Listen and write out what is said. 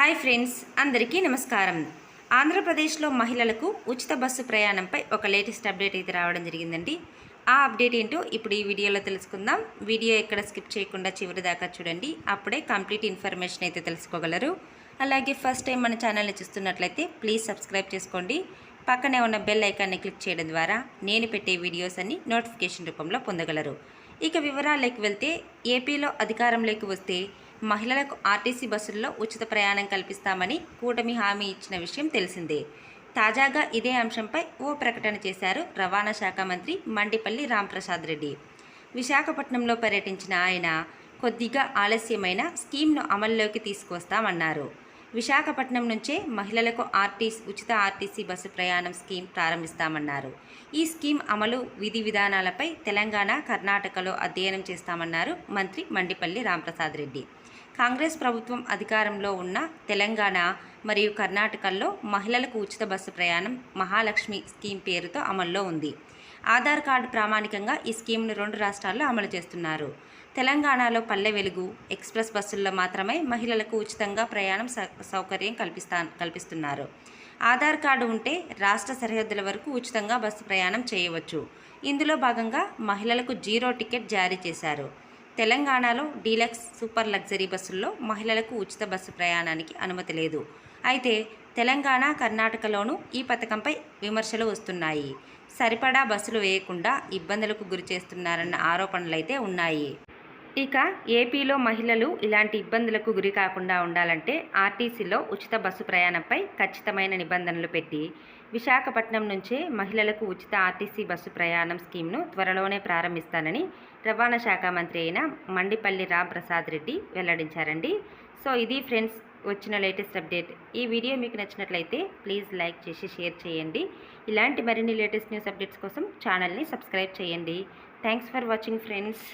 Hi friends అందరికీ నమస్కారం. ఆంధ్రప్రదేశ్లో మహిళలకు ఉచిత బస్సు ప్రయాణంపై ఒక లేటెస్ట్ అప్డేట్ అయితే రావడం జరిగిందండి. ఆ అప్డేట్ ఏంటో ఇప్పుడు ఈ వీడియోలో తెలుసుకుందాం. వీడియో ఎక్కడ స్కిప్ చేయకుండా చివరి దాకా చూడండి. అప్పుడే కంప్లీట్ ఇన్ఫర్మేషన్ అయితే తెలుసుకోగలరు. అలాగే ఫస్ట్ టైం మన ఛానల్ని చూస్తున్నట్లయితే ప్లీజ్ సబ్స్క్రైబ్ చేసుకోండి. పక్కనే ఉన్న బెల్ ఐకాన్ని క్లిక్ చేయడం ద్వారా నేను పెట్టే వీడియోస్ అన్ని నోటిఫికేషన్ రూపంలో పొందగలరు. ఇక వివరాలకి వెళ్తే ఏపీలో అధికారంలోకి వస్తే మహిళలకు ఆర్టీసీ బస్సుల్లో ఉచిత ప్రయాణం కల్పిస్తామని కూటమి హామీ ఇచ్చిన విషయం తెలిసిందే. తాజాగా ఇదే అంశంపై ఓ ప్రకటన చేశారు రవాణా శాఖ మంత్రి మండిపల్లి రాంప్రసాద్ రెడ్డి. విశాఖపట్నంలో పర్యటించిన ఆయన కొద్దిగా ఆలస్యమైన స్కీమ్ను అమల్లోకి తీసుకొస్తామన్నారు విశాఖపట్నం నుంచే మహిళలకు ఆర్టీసీ ఉచిత ఆర్టీసీ బస్సు ప్రయాణం స్కీమ్ ప్రారంభిస్తామన్నారు. ఈ స్కీమ్ అమలు విధి విధానాలపై తెలంగాణ కర్ణాటకలో అధ్యయనం చేస్తామన్నారు మంత్రి మండిపల్లి రాంప్రసాద్ రెడ్డి. కాంగ్రెస్ ప్రభుత్వం అధికారంలో ఉన్న తెలంగాణ మరియు కర్ణాటకల్లో మహిళలకు ఉచిత బస్సు ప్రయాణం మహాలక్ష్మి స్కీమ్ పేరుతో అమల్లో ఉంది. ఆధార్ కార్డు ప్రామాణికంగా ఈ స్కీమ్ను రెండు రాష్ట్రాల్లో అమలు చేస్తున్నారు. తెలంగాణలో పల్లె వెలుగు ఎక్స్ప్రెస్ బస్సుల్లో మాత్రమే మహిళలకు ఉచితంగా ప్రయాణం సౌకర్యం కల్పిస్తా కల్పిస్తున్నారు. ఆధార్ కార్డు ఉంటే రాష్ట్ర సరిహద్దుల వరకు ఉచితంగా బస్సు ప్రయాణం చేయవచ్చు. ఇందులో భాగంగా మహిళలకు జీరో టికెట్ జారీ చేశారు. తెలంగాణలో డీలక్స్ సూపర్ లగ్జరీ బస్సుల్లో మహిళలకు ఉచిత బస్సు ప్రయాణానికి అనుమతి లేదు. అయితే తెలంగాణ కర్ణాటకలోనూ ఈ పథకంపై విమర్శలు వస్తున్నాయి. సరిపడా బస్సులు వేయకుండా ఇబ్బందులకు గురి చేస్తున్నారన్న ఆరోపణలైతే ఉన్నాయి. ఇక ఏపీలో మహిళలు ఇలాంటి ఇబ్బందులకు గురి కాకుండా ఉండాలంటే ఆర్టీసీలో ఉచిత బస్సు ప్రయాణంపై ఖచ్చితమైన నిబంధనలు పెట్టి విశాఖపట్నం నుంచే మహిళలకు ఉచిత ఆర్టీసీ బస్సు ప్రయాణం స్కీమ్ను త్వరలోనే ప్రారంభిస్తానని రవాణా శాఖ మంత్రి అయిన మండిపల్లి రామ్ ప్రసాద్ రెడ్డి వెల్లడించారండి. సో ఇది ఫ్రెండ్స్ వచ్చిన లేటెస్ట్ అప్డేట్. ఈ వీడియో మీకు నచ్చినట్లయితే ప్లీజ్ లైక్ చేసి షేర్ చేయండి. ఇలాంటి మరిన్ని లేటెస్ట్ న్యూస్ అప్డేట్స్ కోసం ఛానల్ని సబ్స్క్రైబ్ చేయండి. Thanks for watching friends.